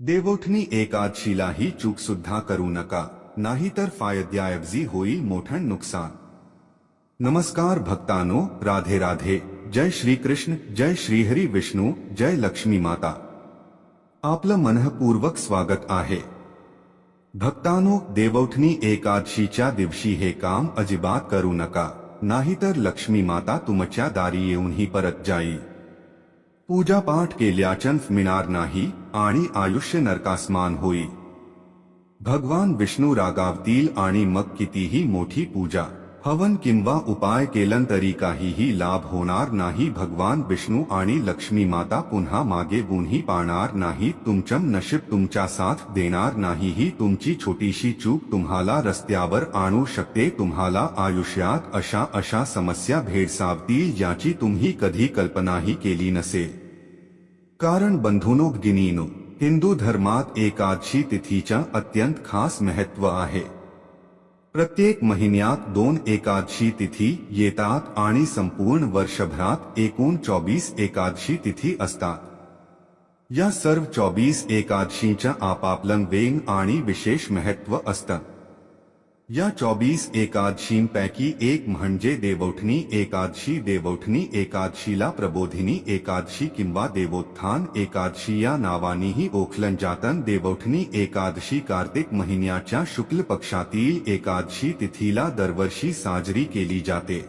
देवोठणी एकादशीलाही चूक सुद्धा करू नका नाहीतर फायद्याऐवजी होईल मोठं नुकसान. नमस्कार भक्तानो, राधे राधे, जय श्री कृष्ण जय श्रीहरी विष्णू, जय लक्ष्मी माता. आपलं मनःपूर्वक स्वागत आहे. भक्तानो देवौठणी एकादशीच्या दिवशी हे काम अजिबात करू नका नाहीतर लक्ष्मी माता तुमच्या दारी येऊनही परत जाईल पूजापाठ केल्याचन मिळणार नाही आणि आयुष्य नरकासमान होईल भगवान विष्णु रागावतील आणि मग कितीही मोठी पूजा. हवन किंवा उपाय केलन तरी काहीही लाभ होणार नाही. भगवान विष्णू आणि लक्ष्मी माता पुन्हा मागे गुन्ही पाळणार नाही तुमचं नशीब तुमच्या साथ देणार नाही ही तुमची छोटीशी चूक तुम्हाला रस्त्यावर आणू शकते. तुम्हाला आयुष्यात अशा अशा समस्या भेडसावतील याची तुम्ही कधी कल्पनाही केली नसेल. कारण बंधुनो गिनीनो हिंदू धर्मात एकादशी तिथीच्या अत्यंत खास महत्व आहे. प्रत्येक महिन्यात दोन एकादशी तिथि येतात आणि संपूर्ण वर्षभरात एकूण चोवीस एकादशी तिथि असतात. या सर्व चौबीस एकादशी आपापलं वेग आणि विशेष महत्व असतं. या चोवीस एकादशींपैकी एक म्हणजे देवौठणी एकादशी देवौठणी एकादशीला प्रबोधिनी, एकादशी किंवा देवोत्थान, एकादशी या नावानेही ओखलन जातं देवौठणी एकादशी कार्तिक महिन्याच्या शुक्ल पक्षातील एकादशी तिथीला दरवर्षी साजरी केली जाते.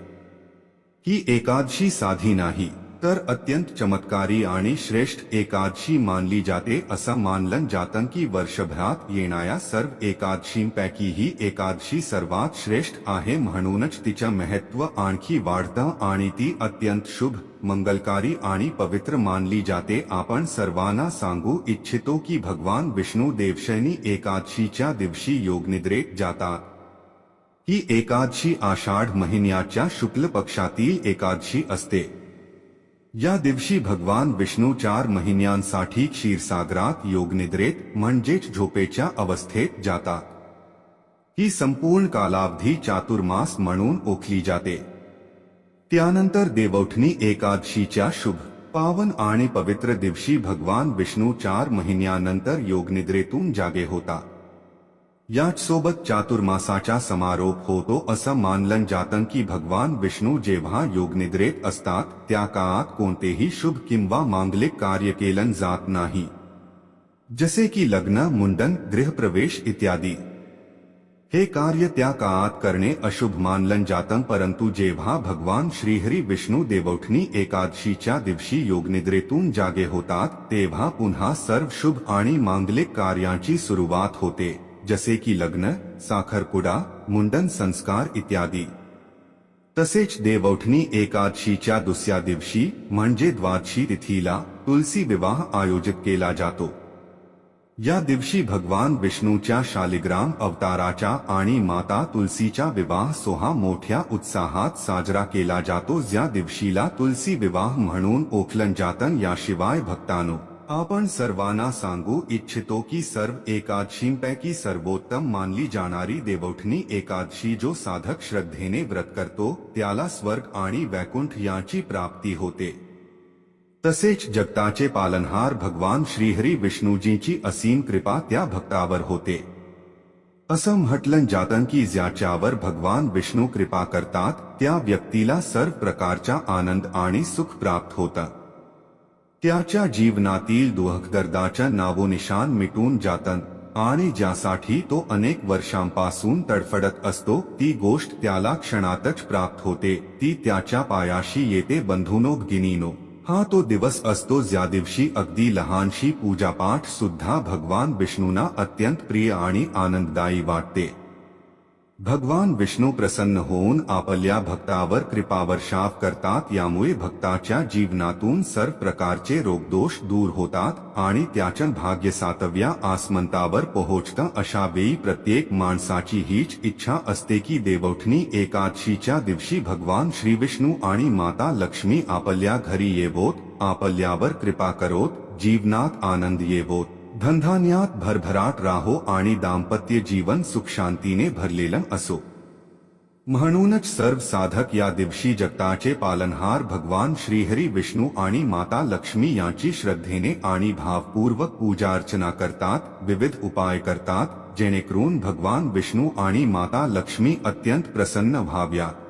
ही एकादशी साधी नाही. तर अत्यंत चमत्कारी आणि श्रेष्ठ एकादशी मानली जाते, असं मानलं जातं की वर्षभरात येणाऱ्या सर्व एकादशींपैकी ही एकादशी सर्वात श्रेष्ठ आहे म्हणूनच तिचं महत्व आणखी वाढतं आणि ती अत्यंत शुभ, मंगलकारी आणि पवित्र मानली जाते. आपण सर्वांना सांगू इच्छितो की भगवान विष्णू देवशैनी एकादशीच्या दिवशी योगनिद्रेत जातात. ही एकादशी आषाढ महिन्याच्या शुक्ल पक्षातील एकादशी असते. या दिवशी भगवान विष्णू चार महिन्यांसाठी क्षीरसागरात योगनिद्रेत म्हणजेच झोपेच्या अवस्थेत जातात. ही संपूर्ण कालावधी चातुर्मास म्हणून ओखली जाते. त्यानंतर देवौठणी एकादशीच्या शुभ पावन आणि पवित्र दिवशी भगवान विष्णू चार महिन्यानंतर योगनिद्रेतून जागे होतात. याच सोबत चातुर्मासाचा समारोप होतो असं मानलं जातं की भगवान विष्णू जेव्हा योगनिद्रेत असतात, त्या काळात कोणतेही शुभ किंवा मांगलिक कार्य केलं जात नाही. जसे की लग्न, मुंडन, गृहप्रवेश इत्यादी. हे कार्य त्या काळात करणे अशुभ मानलं जातं, परंतु जेव्हा भगवान श्रीहरी विष्णू देवौठणी एकादशीच्या दिवशी योगनिद्रेतून जागे होतात, तेव्हा पुन्हा सर्व शुभ आणि मांगलिक कार्यांची सुरुवात होते. जसे की लग्न साखरपुडा मुंडन संस्कार इत्यादी। तसेच देवौठणी एकादशीच्या दुसऱ्या दिवशी म्हणजे द्वादशी तिथीला तुलसी विवाह आयोजित केला जातो. या दिवशी भगवान विष्णूच्या शालिग्राम अवताराच्या आणि माता तुलसीचा विवाह सोहा मोठ्या उत्साहात साजरा केला जातो ज्या दिवशीला तुलसी विवाह म्हणून ओळखलं जातं याशिवाय भक्तानो. आपण सर्वांना सांगू इच्छितो की सर्व एकादशींपैकी सर्वोत्तम मानली जाणारी देवौठणी एकादशी जो साधक श्रद्धेने व्रत करतो, त्याला स्वर्ग आणि वैकुंठ याची प्राप्ती होते। तसेच जगताचे पालनहार भगवान श्रीहरी विष्णूजींची असीम कृपा त्या भक्तावर होते। असं म्हटलं जातं की ज्याच्यावर भगवान विष्णू कृपा करतात, त्या व्यक्तीला सर्व प्रकारचा आनंद आणि सुख प्राप्त होतं। त्याच्या जीवनातील दुहकदर्दाच्या नावोनिशान मिटून जातं आणि ज्यासाठी तो अनेक वर्षांपासून तडफडत असतो ती गोष्ट त्याला क्षणातच प्राप्त होते ती त्याच्या पायाशी येते बंधुनो गिनीनो. हा तो दिवस असतो ज्या दिवशी अगदी लहानशी पूजापाठ सुद्धा भगवान विष्णूंना अत्यंत प्रिय आणि आनंददायी वाटते. भगवान विष्णू प्रसन्न होऊन आपल्या भक्तावर कृपावर्षाव करतात यामुळे भक्ताच्या जीवनातून सर्व प्रकारचे रोगदोष दूर होतात आणि त्याच्या भाग्य सातव्या आसमंतावर पोहोचतं अशा वेळी प्रत्येक माणसाची हीच इच्छा असते की देवठणी एकादशीच्या दिवशी भगवान श्री विष्णू आणि माता लक्ष्मी आपल्या घरी येवोत आपल्यावर कृपा करोत जीवनात आनंद येवोत. धनधान्यात भरभराट राहो आणि दाम्पत्य जीवन सुख शांतीने भरलेलं असो. म्हणूनच सर्व साधक या दिवशी जगताचे पालनहार भगवान श्रीहरी विष्णू आणि माता लक्ष्मी यांची श्रद्धेने आणि भावपूर्वक पूजा अर्चना करतात, विविध उपाय करतात, जेणेकरून भगवान विष्णू आणि माता लक्ष्मी अत्यंत प्रसन्न व्हाव्यात.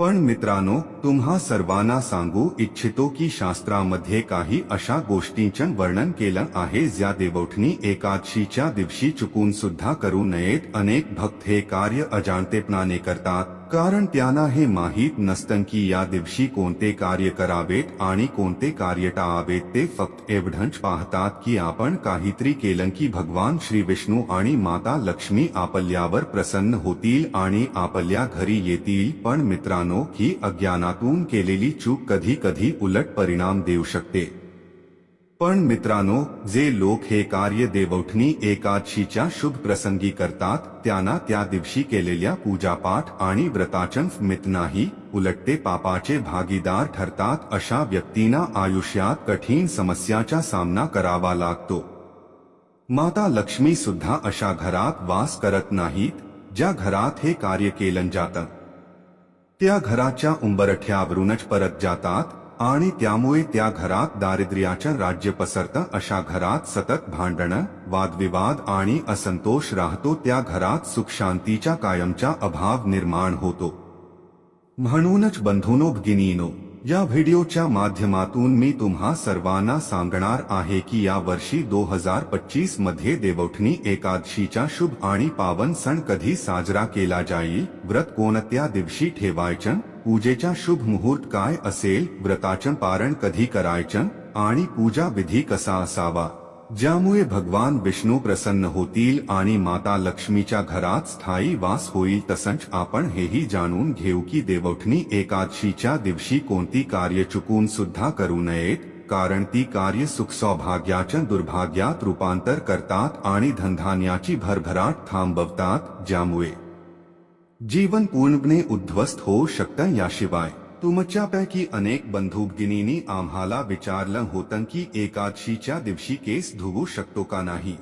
पण मित्रांनो, तुम्हा सर्वांना सांगू इच्छितो की शास्त्रामध्ये काही अशा गोष्टींचं वर्णन केलं आहे ज्या देवौठणी एकादशीच्या दिवशी चुकून सुद्धा करू नयेत. अनेक भक्त हे कार्य अजाणतेपणाने करतात. कारण त्यांना हे माहीत नसतं की या दिवशी कोणते कार्य करावेत आणि कोणते कार्य टाळावेत ते फक्त एवढंच पाहतात की आपण काहीतरी केलं की भगवान श्री विष्णू आणि माता लक्ष्मी आपल्यावर प्रसन्न होतील आणि आपल्या घरी येतील. पण मित्रांनो, ही अज्ञानातून केलेली चूक कधी कधी उलट परिणाम देऊ शकते. पण मित्रांनो, जे लोक हे कार्य देवौठणी एकादशीच्या शुभ प्रसंगी करतात, त्यांना त्या दिवशी केलेल्या पूजापाठ आणि व्रताचन मित नाही उलट ते पापाचे भागीदार ठरतात, अशा व्यक्तींना आयुष्यात कठीण समस्याचा सामना करावा लागतो. माता लक्ष्मी सुद्धा अशा घरात वास करत नाहीत, ज्या घरात हे कार्य केलं जातं. त्या घराच्या उंबरठ्यावरूनच परत जातात आणि त्यामुळे त्या घरात दारिद्र्याचं राज्य पसरतं, अशा घरात सतत भांडणं, वादविवाद आणि असंतोष राहतो, त्या घरात सुख शांतीचा कायमचा अभाव निर्माण होतो. म्हणूनच बंधूनो, भगिनीनो, या व्हिडिओच्या माध्यमातून मी तुम्हा सर्वांना सांगणार आहे की या वर्षी दो हज़ार पच्चीस मध्ये देवौठणी एकादशीचा शुभ आणि पावन सण कधी साजरा केला जाईल? व्रत कोणत्या दिवशी ठेवायचं? पूजेचा शुभ मुहूर्त काय असेल, व्रताचं पारण कधी करायचं आणि पूजा विधी कसा असावा? ज्यामुळे भगवान विष्णू प्रसन्न होतील आणि माता लक्ष्मीच्या घरात स्थायी वास होईल, तसंच आपण हेही जाणून घेऊ की देवौठणी एकादशीच्या दिवशी कोणती कार्य चुकून सुद्धा करू नयेत, कारण ती कार्य सुख सौभाग्याचं दुर्भाग्यात रूपांतर करतात आणि धनधान्याची भरभराट थांबवतात, ज्यामुळे जीवन पूर्णपणे उद्ध्वस्त होऊ शकतं याशिवाय तुमच्यापैकी अनेक बंधू भगिनींनी आम्हाला विचारलं होतं की एकादशीच्या दिवशी केस धुवू शकतो का नाही?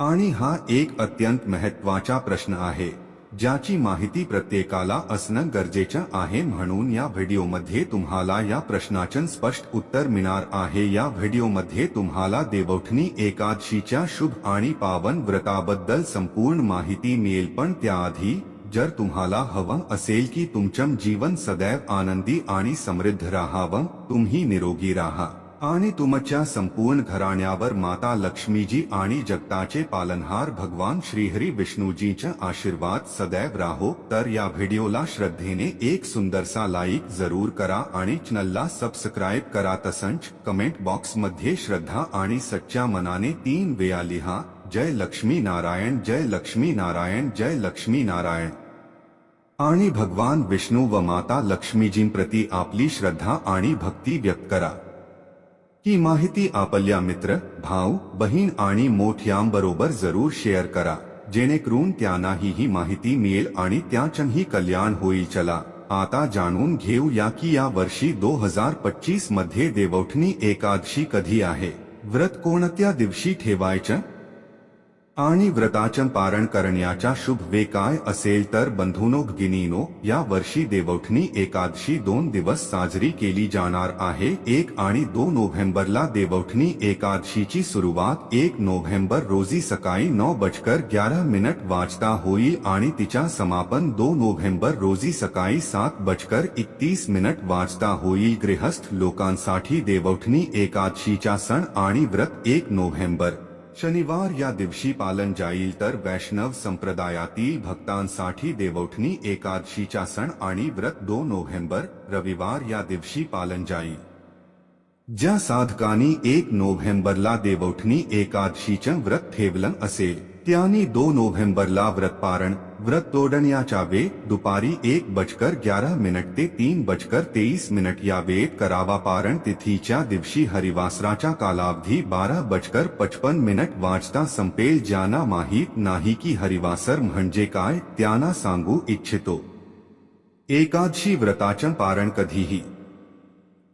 आणि हा एक अत्यंत महत्वाचा प्रश्न आहे, ज्याची माहिती प्रत्येकाला असणं गरजेचं आहे म्हणून या व्हिडिओमध्ये तुम्हाला या प्रश्नाचं स्पष्ट उत्तर मिळणार आहे. या व्हिडिओमध्ये तुम्हाला देवौठणी एकादशीच्या शुभ आणि पावन व्रताबद्दल संपूर्ण माहिती मिळेल, पण त्याआधी जर तुम्हाला हवं असेल की तुमचं जीवन सदैव आनंदी आणि समृद्ध राहावं, तुम्ही निरोगी राहा. आणि तुमच्या संपूर्ण घराण्यावर माता लक्ष्मीजी आणि जगताचे पालनहार भगवान श्रीहरी विष्णूजीचा आशीर्वाद सदैव राहो. तर या व्हिडिओला श्रद्धेने एक सुंदरसा लाईक ज़रूर करा आणि चॅनलला सबस्क्राईब करा. तसंच कमेंट बॉक्स मध्ये श्रद्धा आणि सच्च्या मनाने तीन वेळा लिहा. जय लक्ष्मी नारायण जय लक्ष्मी नारायण जय लक्ष्मी नारायण आणि भगवान विष्णू व माता लक्ष्मीजींप्रती आपली श्रद्धा आणि भक्ती व्यक्त करा। ही माहिती आपल्या मित्र, भाऊ, बहीण आणि मोठ्यांबरोबर ज़रूर शेअर करा, जेणेकरून त्यांनाही ही माहिती मिळेल आणि त्याचंही कल्याण होईल। चला, आता जाणून घेऊ या की या वर्षी दो हज़ार पच्चीस मध्ये देवौठणी एकादशी कधी आहे? व्रत कोणत्या दिवशी ठेवायचं? आणि व्रताचं पारण करण्याच्या शुभ वे काय असेल तर बंधुनो भगिनीनो या वर्षी देवौठणी एकादशी दोन दिवस साजरी केली जाणार आहे. एक आणि दोन नोव्हेंबरला देवौठणी एकादशीची सुरुवात एक नोव्हेंबर रोजी सकाळी नऊ बजकर ग्यारह मिनिट वाजता होईल आणि तिच्या समापन दोन नोव्हेंबर रोजी सकाळी सात बजकर एकतीस मिनिट वाजता होईल. गृहस्थ लोकांसाठी देवौठणी एकादशीचा सण आणि व्रत एक नोव्हेंबर शनिवार या दिवशी पालन जाईल तर वैष्णव संप्रदायातील भक्तांसाठी देवौठणी एकादशीचा सण आणि व्रत दो नोव्हेंबर, रविवार या दिवशी पालन जाईल. ज्या साधकांनी एक नोव्हेंबरला देवौठणी एकादशीचं व्रत ठेवलं असेल त्यांनी दोन नोव्हेंबरला व्रत पारण, व्रत तोडण्याच्या वेळ दुपारी एक बजकर ग्यारह मिनिट ते तीन बजकर तेईस मिनिट या वेळेत करावा पारण तिथीच्या दिवशी हरिवासराचा कालावधी बारा बजकर पचपन मिनिट वाजता संपेल ज्यांना माहीत नाही की हरिवासर म्हणजे काय, त्यांना सांगू इच्छितो। एकादशी व्रताचं पारण कधीही।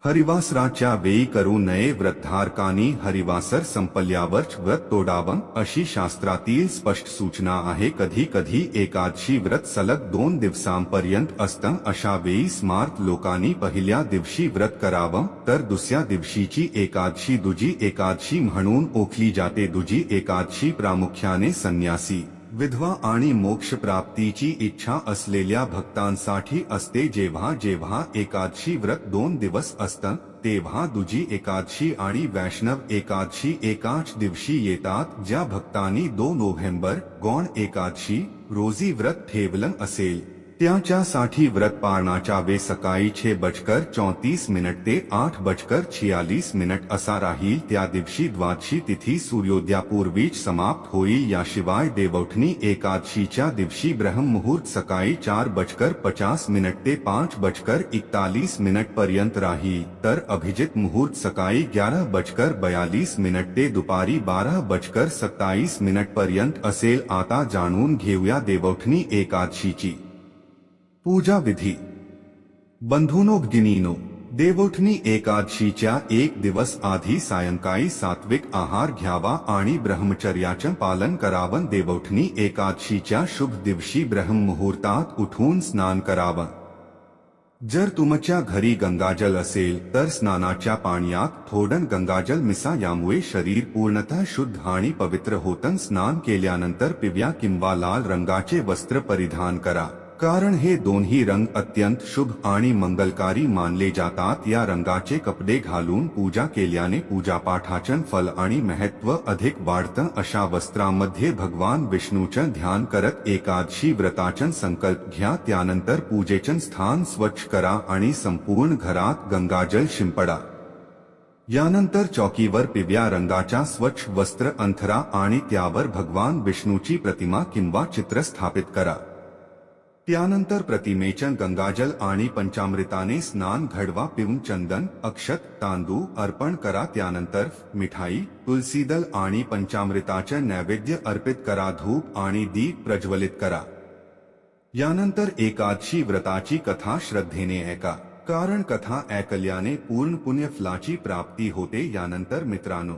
हरिवासराच्या वेळी करू नये व्रतधारकांनी हरिवासर संपल्यावर व्रत तोडावं, अशी शास्त्रातील स्पष्ट सूचना आहे. कधी कधी एकादशी व्रत सलग दोन दिवसांपर्यंत असतं, अशा वेळी स्मार्त लोकांनी पहिल्या दिवशी व्रत करावं, तर दुसऱ्या दिवशीची एकादशी दुजी एकादशी म्हणून ओखली जाते. दुजी एकादशी प्रामुख्याने संन्यासी. विधवा आणि मोक्ष प्राप्तीची इच्छा असलेल्या भक्तांसाठी असते जेव्हा जेव्हा एकादशी व्रत दोन दिवस असतं तेव्हा दुजी एकादशी आणि वैष्णव एकादशी एकाच दिवशी येतात ज्या भक्तांनी दोन नोव्हेंबर गौण एकादशी रोजी व्रत ठेवलं असेल. त्याच्यासाठी व्रत पाळण्याच्या वे सकाळी छे बजकर चौतीस मिनिट ते आठ बजकर छियालीस मिनिट असा राहील त्या दिवशी द्वादशी तिथी सूर्योदयापूर्वीच समाप्त होईल याशिवाय देवौठणी एकादशीच्या दिवशी ब्रह्ममुहूर्त सकाळी चार बजकर पचास मिनिट ते पाच बजकर इकतालीस मिनिट पर्यंत राहील तर अभिजित मुहूर्त सकाळी ग्यारह बजकर बयालीस मिनिट ते दुपारी बारह बजकर सत्ताईस मिनिट पर्यंत असेल आता जाणून घेऊया देवौठणी एकादशीची पूजा विधी। बंधूनो भगिनीनो देवोठणी एकादशीच्या एक दिवस आधी सायंकाळी सात्विक आहार घ्यावा आणि ब्रह्मचर्याचं पालन करावं. देवोठणी एकादशीच्या शुभ दिवशी ब्रह्ममुहूर्तात उठून स्नान करावं. जर तुमच्या घरी गंगाजल असेल, तर स्नानाच्या पाण्यात थोडं गंगाजल मिसा. यामुळे शरीर पूर्णतः शुद्ध आणि पवित्र होतं. स्नान केल्यानंतर पिव्या किंवा लाल रंगाचे वस्त्र परिधान करा. कारण हे दोन्ही रंग अत्यंत शुभ आणि मंगलकारी मानले जातात. या रंगाचे कपडे घालून पूजा केल्याने पूजापाठाचं फल आणि महत्व अधिक वाढतं. अशा वस्त्रामध्ये भगवान विष्णूचं ध्यान करत एकादशी व्रताचं संकल्प घ्या. त्यानंतर पूजेचं स्थान स्वच्छ करा आणि संपूर्ण घरात गंगाजल शिंपडा. यानंतर चौकीवर पिवळ्या रंगाच्या स्वच्छ वस्त्र अंथरा आणि त्यावर भगवान विष्णूची प्रतिमा किंवा चित्र स्थापित करा. त्यानंतर प्रतिमेचं गंगाजल आणि पंचामृताने स्नान, घडवा, पिऊन, चंदन, अक्षत, तांदूळ अर्पण करा. त्यानंतर मिठाई तुलसीदल आणि पंचामृताचं नैवेद्य अर्पित करा. धूप आणि दीप प्रज्वलित करा. यानंतर एकादशी व्रताची कथा श्रद्धेने ऐका. कारण कथा ऐकल्याने पूर्ण पुण्यफलाची प्राप्ती होते. यानंतर मित्रांनो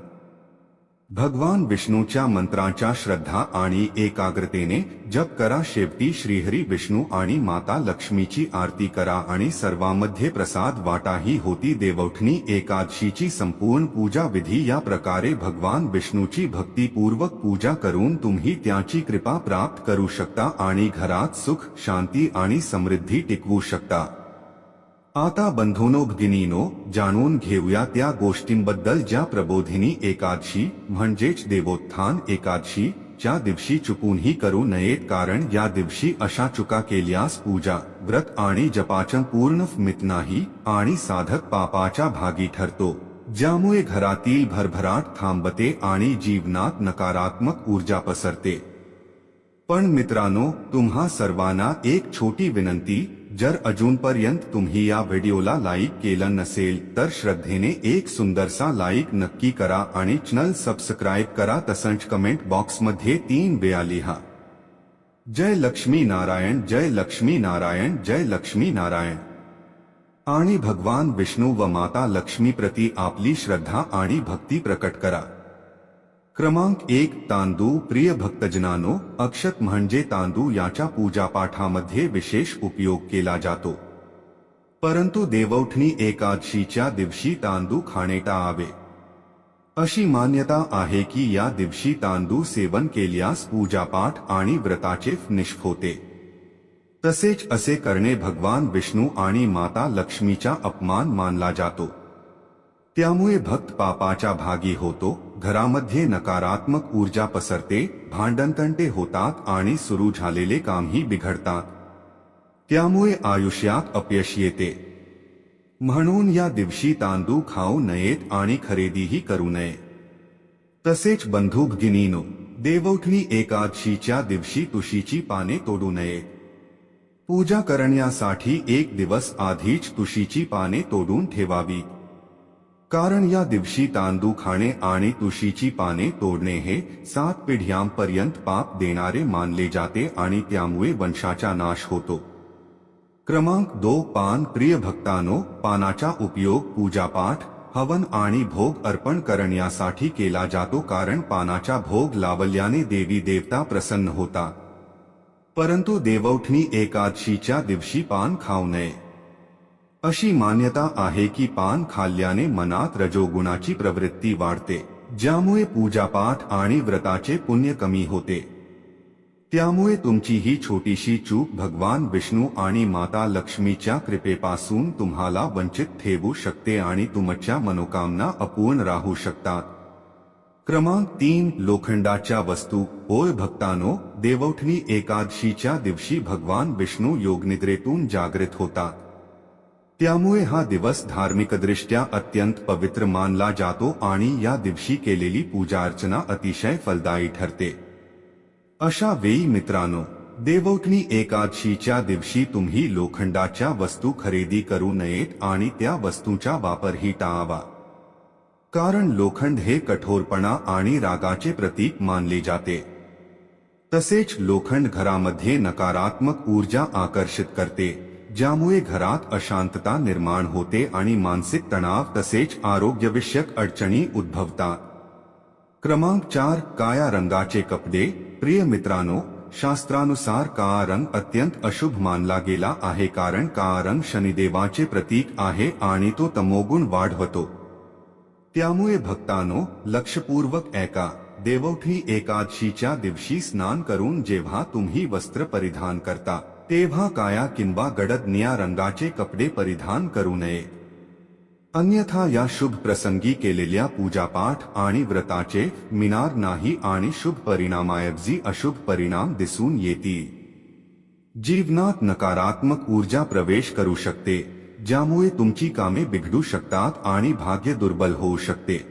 भगवान विष्णूच्या मंत्रांच्या श्रद्धा आणि एकाग्रतेने जप करा. शेवटी श्रीहरी विष्णू आणि माता लक्ष्मीची आरती करा आणि सर्वांमध्ये प्रसाद वाटाही होती. देवौठणी एकादशीची संपूर्ण पूजा विधी या प्रकारे भगवान विष्णूची भक्तीपूर्वक पूजा करून तुम्ही त्याची कृपा प्राप्त करू शकता आणि घरात सुख शांती आणि समृद्धी टिकवू शकता. आता बंधूनो भगिनीनो जाणून घेऊया त्या गोष्टींबद्दल ज्या प्रबोधिनी एकादशी म्हणजेच देवोत्थान एकादशी च्या दिवशी चुकूनही करू नयेत कारण या दिवशी अशा चुका केल्यास पूजा व्रत आणि जपाचं पूर्ण मित नाही आणि साधक पापाच्या भागी ठरतो ज्यामुळे घरातील भरभराट थांबते आणि जीवनात नकारात्मक ऊर्जा पसरते पण मित्रांनो तुम्हा सर्वांना एक छोटी विनंती जर अजूनपर्यंत तुम्ही या व्हिडिओला लाईक केलं नसेल, तर श्रद्धेने एक सुंदरसा लाईक नक्की करा आणि चॅनल सबस्क्राईब करा तसंच कमेंट बॉक्स बॉक्समध्ये तीन वेळा लिहा. जय लक्ष्मी नारायण, जय लक्ष्मी नारायण, जय लक्ष्मी नारायण. आणि भगवान विष्णू व माता लक्ष्मी प्रती आपली श्रद्धा आणि भक्ती प्रकट करा. क्रमांक एक तांदूळ प्रिय भक्तजनानो, अक्षत म्हणजे तांदूळ याच्या पूजापाठामध्ये विशेष उपयोग केला जातो. परंतु देवौठणी एकादशीच्या दिवशी तांदूळ खाणे टाळावे अशी मान्यता आहे की या दिवशी तांदूळ सेवन केल्यास पूजापाठ आणि व्रताचे निष्फ होते. तसेच असे करणे भगवान विष्णू आणि माता लक्ष्मीचा अपमान मानला जातो. त्यामुळे भक्त पापाच्या भागी होतो, घरामध्ये नकारात्मक ऊर्जा पसरते, भांडणतंटे होतात आणि सुरू झालेले कामही बिघडतात. त्यामुळे आयुष्यात अपयश येते. म्हणून या दिवशी तांदूळ खाऊ नयेत आणि खरेदीही करू नये. तसेच बंधू भगिनीनो देवौठणी एकादशीच्या दिवशी तुशीची पाने तोडू नयेत. पूजा करण्यासाठी एक दिवस आधीच तुशीची पाने तोडून ठेवावी कारण या दिवशी तांदूळ खाणे आणि तुशीची पाने तोडणे हे सात पिढ्यांपर्यंत पाप देणारे मानले जाते आणि त्यामुळे वंशाचा नाश होतो. क्रमांक दो, पान प्रिय भक्तानो पानाचा उपयोग, पूजापाठ, हवन आणि भोग अर्पण करण्यासाठी केला जातो कारण पानाचा भोग लावल्याने देवी देवता प्रसन्न होता. परंतु देवौठणी एकादशीच्या दिवशी पान खाऊ नये. अशी मान्यता आहे की पान खाल्ल्याने मनात रजोगुणाची प्रवृत्ती वाढते, ज्यामुळे पूजापाठ आणि व्रताचे पुण्य कमी होते. त्यामुळे तुमची ही छोटीशी चूक भगवान विष्णू आणि माता लक्ष्मीच्या कृपेपासून तुम्हाला वंचित ठेवू शकते आणि तुमच्या मनोकामना अपूर्ण राहू शकतात. क्रमांक तीन, लोखंडाच्या वस्तू. होय भक्तानो, देवौठणी एकादशीच्या दिवशी भगवान विष्णू योगनिद्रेतून जागृत होतात. त्यामुळे हा दिवस धार्मिकदृष्ट्या अत्यंत पवित्र मानला जातो आणि या दिवशी केलेली पूजा अर्चना अतिशय फलदायी ठरते. अशा वेळी मित्रांनो देवोटणी एकादशीच्या दिवशी तुम्ही लोखंडाच्या वस्तू खरेदी करू नयेत आणि त्या वस्तूचा वापरही टाळावा. कारण लोखंड हे कठोरपणा आणि रागाचे प्रतीक मानले जाते. तसेच लोखंड घरामध्ये नकारात्मक ऊर्जा आकर्षित करते. ज्यामुळे घरात अशांतता निर्माण होते आणि मानसिक तणाव तसेच आरोग्यविषयक अडचणी उद्भवतात. क्रमांक चार, काया रंगाचे कपडे. प्रिय मित्रांनो, शास्त्रानुसार काळा रंग अत्यंत अशुभ मानला गेला आहे कारण काळा रंग शनिदेवाचे प्रतीक आहे आणि तो तमोगुण वाढवतो. त्यामुळे भक्तांनो, लक्षपूर्वक ऐका. देवौठी एकादशीच्या दिवशी स्नान करून जेव्हा तुम्ही वस्त्र परिधान करता तेव्हा काया किंवा गडद निळ्या रंगाचे कपडे परिधान करू नये. अन्यथा या शुभ प्रसंगी केलेल्या पूजापाठ आणि व्रताचे मिनार नाही आणि शुभ परिणामाऐवजी अशुभ परिणाम दिसून येतील जीवनात नकारात्मक ऊर्जा प्रवेश करू शकते, ज्यामुळे तुमची कामे बिघडू शकतात आणि भाग्य दुर्बल होऊ शकते.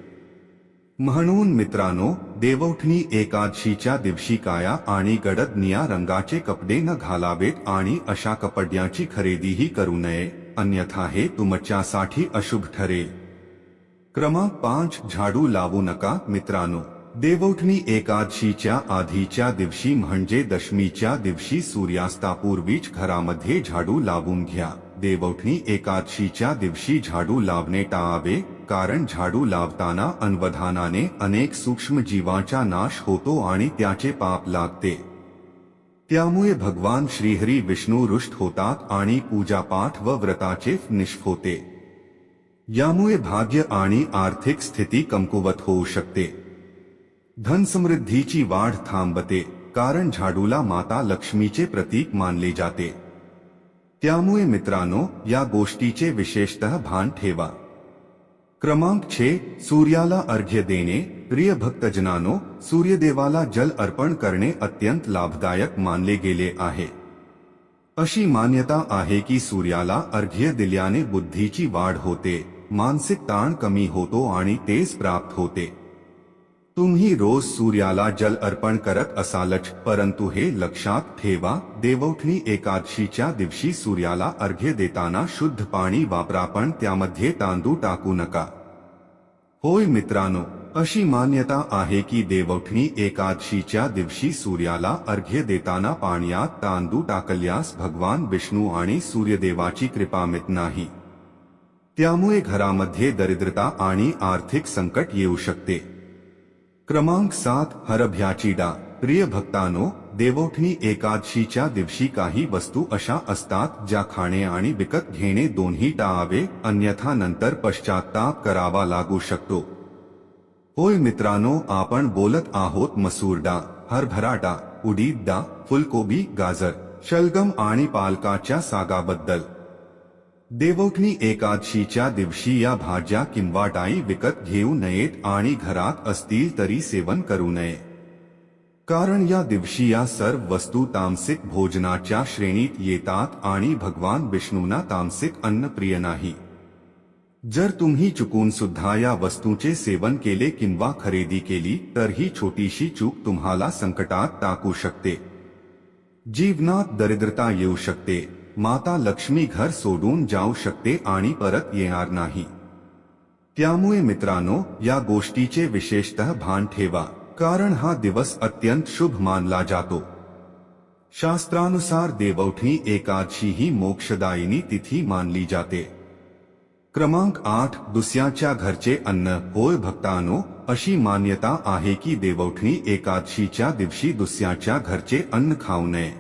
म्हणून मित्रांनो देवउठणी एकादशीच्या दिवशी काया आणि गडद निया रंगाचे कपडे न घालावेत आणि अशा कपड्यांची खरेदीही करू नये. अन्यथा हे तुमच्यासाठी अशुभ ठरेल. क्रमांक पाच झाडू लावू नका मित्रांनो. देवउठणी एकादशीच्या आधीच्या दिवशी म्हणजे दशमीच्या दिवशी सूर्यास्तापूर्वीच घरामध्ये झाडू लावून घ्या. देवउठणी एकादशीच्या दिवशी झाडू लावणे टाळावे कारण झाडू लावताना अनवधानाने अनेक सूक्ष्म जीवांचा नाश होतो आणि त्याचे पाप लागते. त्यामुळे भगवान श्रीहरी विष्णू रुष्ट होतात आणि पूजापाठ व व्रताचे निष्फ होते यामुळे भाग्य आणि आर्थिक स्थिती कमकुवत होऊ शकते. धनसमृद्धीची वाढ थांबते, कारण झाडूला माता लक्ष्मीचे प्रतीक मानले जाते. त्यामुळे मित्रांनो, या गोष्टीचे विशेषतः भान ठेवा. क्रमांक छे, सूर्याला अर्घ्य देने, प्रिय भक्तजनानो, सूर्यदेवाला जल अर्पण करणे अत्यंत लाभदायक मानले गेले आहे. अशी मान्यता आहे की सूर्याला अर्घ्य दिल्याने बुद्धीची वाढ होते, मानसिक ताण कमी होतो आणि तेज प्राप्त होते. तुम्ही रोज सूर्याला जल अर्पण करत असालच, परंतु हे लक्षात ठेवा, देवौठणी एकादशीच्या दिवशी सूर्याला अर्घ्य देताना शुद्ध पाणी वापरा, पण त्यामध्ये तांदूळ टाकू नका. होय मित्रांनो, अशी मान्यता आहे की देवौठणी एकादशीच्या दिवशी सूर्याला अर्घ्य देताना पाण्यात तांदूळ टाकल्यास भगवान विष्णू आणि सूर्यदेवाची कृपा मिळत नाही. त्यामुळे घरामध्ये दरिद्रता आणि आर्थिक संकट येऊ शकते. क्रमांक सात हरभ्याची प्रिय भक्तानो देवोठणी एकादशीच्या दिवशी काही वस्तू अशा असतात ज्या खाणे आणि विकत घेणे दोन्ही टाळावे, अन्यथा नंतर पश्चाताप करावा लागू शकतो. होय मित्रांनो, आपण बोलत आहोत मसूर डाळ हरभरा डाळ उडीद डाळ फुलकोबी, गाजर, शलगम आणि पालकाच्या सागाबद्दल. देवोठणी एकादशीच्या दिवशी या भाज्या किंवा डाळी विकत घेऊ नयेत आणि घरात असतील तरी सेवन करू नये. कारण या दिवशी या सर्व वस्तू तामसिक भोजनाच्या श्रेणीत येतात आणि भगवान विष्णूंना तामसिक अन्न प्रिय नाही. जर तुम्ही चुकून सुद्धा या वस्तूंचे सेवन केले किंवा खरेदी केली तर ही छोटीशी चूक तुम्हाला संकटात टाकू शकते. जीवनात दरिद्रता येऊ शकते. माता लक्ष्मी घर सोडून जाऊ शकते आणि परत येणार नाही. त्यामुळे मित्रांनो, या गोष्टीचे विशेषतः भान ठेवा, कारण हा दिवस अत्यंत शुभ मानला जातो. शास्त्रानुसार देवौठणी एकादशी ही मोक्षदायिनी तिथी मानली जाते. क्रमांक आठ, दुसऱ्याच्या घरचे अन्न, होय भक्तानो, अशी मान्यता आहे की देवौठणी एकादशीच्या दिवशी दुसऱ्याच्या घरचे अन्न खाऊ नये.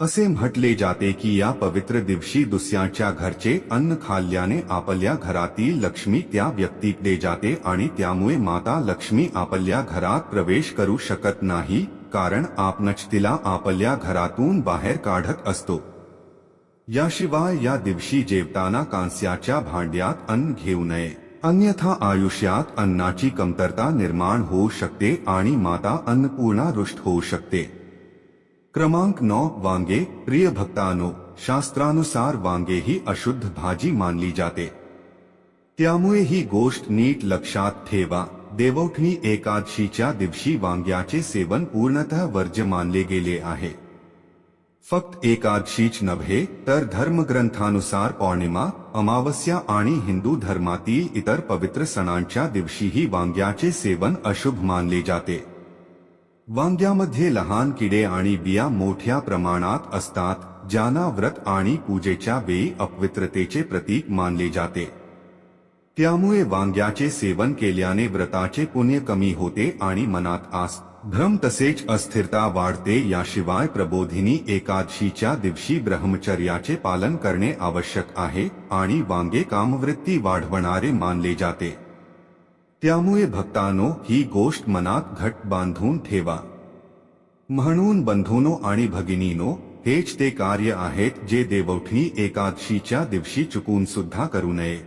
असे म्हटले जाते की या पवित्र दिवशी दुसऱ्याच्या घरचे अन्न खाल्ल्याने आपल्या घरातील लक्ष्मी त्या व्यक्तीकडे जाते आणि त्यामुळे माता लक्ष्मी आपल्या घरात प्रवेश करू शकत नाही, कारण आपणच तिला आपल्या घरातून बाहेर काढत असतो. याशिवाय या दिवशी जेवताना कांस्याच्या भांड्यात अन्न घेऊ नये. अन्यथा आयुष्यात अन्नाची कमतरता निर्माण होऊ शकते आणि माता अन्नपूर्णा रुष्ट होऊ शकते. क्रमांक नौ, वांगे, प्रिय भक्तानो, शास्त्रानुसार वांगे ही अशुद्ध भाजी मानली जाते। त्यामुळे ही गोष्ट नीट लक्षात ठेवा, देवौठणी एकादशीच्या दिवशी वांग्याचे सेवन पूर्णतः वर्ज्य मानले गेले आहे। फक्त एकादशीच नव्हे, तर धर्मग्रंथानुसार पौर्णिमा, अमावस्या आणि हिंदू धर्मातील इतर पवित्र सणांच्या दिवशीही वांग्याचे सेवन अशुभ मानले जाते। वांग्यामध्ये लहान किडे आणि बिया मोठ्या प्रमाणात असतात ज्यांना व्रत आणि पूजेच्या वेळी अपवित्रतेचे प्रतीक मानले जाते. त्यामुळे वांग्याचे सेवन केल्याने व्रताचे पुण्य कमी होते आणि मनात आस भ्रम तसेच अस्थिरता वाढते. याशिवाय प्रबोधिनी एकादशीच्या दिवशी ब्रह्मचर्याचे पालन करणे आवश्यक आहे आणि वांगे कामवृत्ती वाढवणारे मानले जाते. त्यामुळे भक्तांनो, ही गोष्ट मनात घट बांधून ठेवा. म्हणून बंधूनो आणि भगिनीनो, हेच ते कार्य आहेत जे देवौठणी एकादशीच्या दिवशी चुकून सुद्धा करू नये.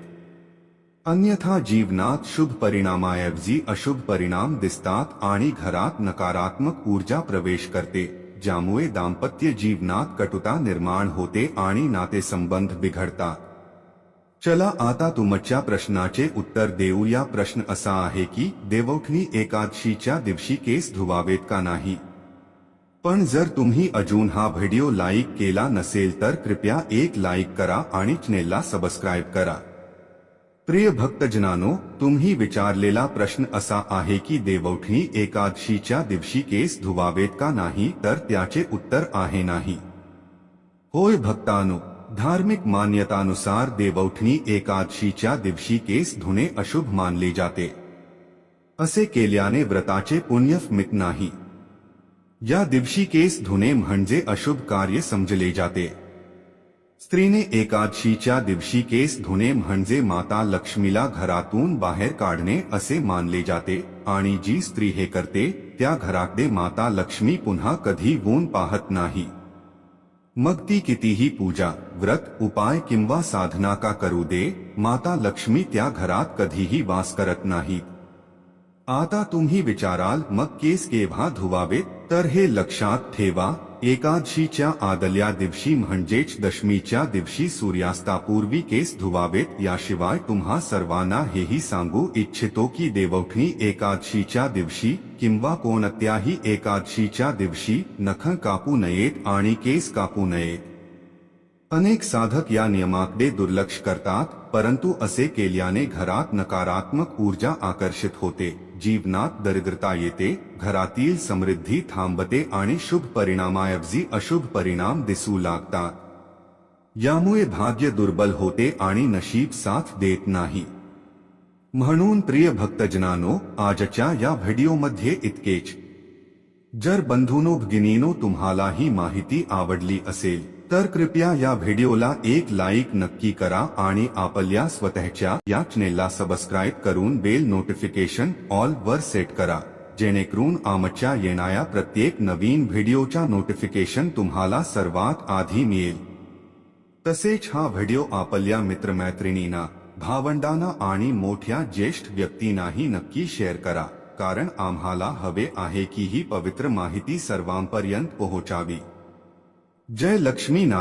अन्यथा जीवनात शुभ परिणामाऐवजी अशुभ परिणाम दिसतात आणि घरात नकारात्मक ऊर्जा प्रवेश करते, ज्यामुळे दाम्पत्य जीवनात कटुता निर्माण होते आणि नातेसंबंध बिघडतात. चला आता तुमच्या प्रश्नाचे उत्तर देऊ या प्रश्न असा आहे की देवौठणी एकादशीच्या दिवशी केस धुवावेत का नाही? पण जर तुम्ही अजून हा व्हिडिओ लाईक केला नसेल तर कृपया एक लाईक करा आणि चॅनेलला सबस्क्राईब करा. प्रिय भक्तजनानो तुम्ही विचारलेला प्रश्न असा आहे की देवौठणी एकादशीच्या दिवशी केस धुवावेत का नाही? तर त्याचे उत्तर आहे नाही. होय भक्तानो धार्मिक मान्यतानुसार देवौठणी एकादशीच्या दिवशी केस धुणे अशुभ मानले जाते. असे केल्याने व्रताचे पुण्य मित नाही. या दिवशी केस धुणे म्हणजे अशुभ कार्य समजले जाते. स्त्रीने एकादशीच्या दिवशी केस धुणे म्हणजे माता लक्ष्मीला घरातून बाहेर काढणे असे मानले जाते आणि जी स्त्री हे करते, त्या घराकडे माता लक्ष्मी पुन्हा कधी गुण पाहत नाही. मग ती कितीही पूजा, व्रत, उपाय किंवा साधना का करू दे, माता लक्ष्मी त्या घरात कधीही वास करत नाही आता तुम्ही विचाराल, मग केस केव्हा धुवावे तर हे लक्षात ठेवा एकादशीच्या आदल्या दिवशी म्हणजेच दशमीच्या दिवशी सूर्यास्तापूर्वी केस धुवावेत. याशिवाय तुम्हा सर्वांना हेही सांगू इच्छितो की देवौठणी एकादशीच्या दिवशी किंवा कोणत्याही एकादशीच्या दिवशी नख कापू नयेत आणि केस कापू नयेत. अनेक साधक या नियमाकडे दुर्लक्ष करतात, परंतु असे केल्याने घरात नकारात्मक ऊर्जा आकर्षित होते. जीवनात दरिद्रता येते घरातील समृद्धी थांबते आणि शुभ परिणामाऐवजी अशुभ परिणाम दिसू लागतात यामुळे भाग्य दुर्बल होते आणि नशीब साथ देत नाही. म्हणून प्रिय भक्तजनानो, आजच्या या व्हिडिओमध्ये इतकेच. जर बंधूनो, भगिनीनो तुम्हाला ही माहिती आवडली असेल तर कृपया या व्हिडिओला एक लाईक नक्की करा आणि आपल्या स्वतःच्या या चॅनेलला सबस्क्राईब करून बेल नोटिफिकेशन ऑल वर सेट करा. जेणेकरून आमच्या येणाऱ्या प्रत्येक नवीन व्हिडिओच्या नोटिफिकेशन तुम्हाला सर्वात आधी मिळेल. तसेच हा व्हिडिओ आपल्या मित्रमैत्रिणींना, भावंडांना आणि मोठ्या ज्येष्ठ व्यक्तींनाही नक्की शेअर करा, कारण आम्हाला हवे आहे की ही पवित्र माहिती सर्वांपर्यंत पोहोचावी. जय लक्ष्मी नारायण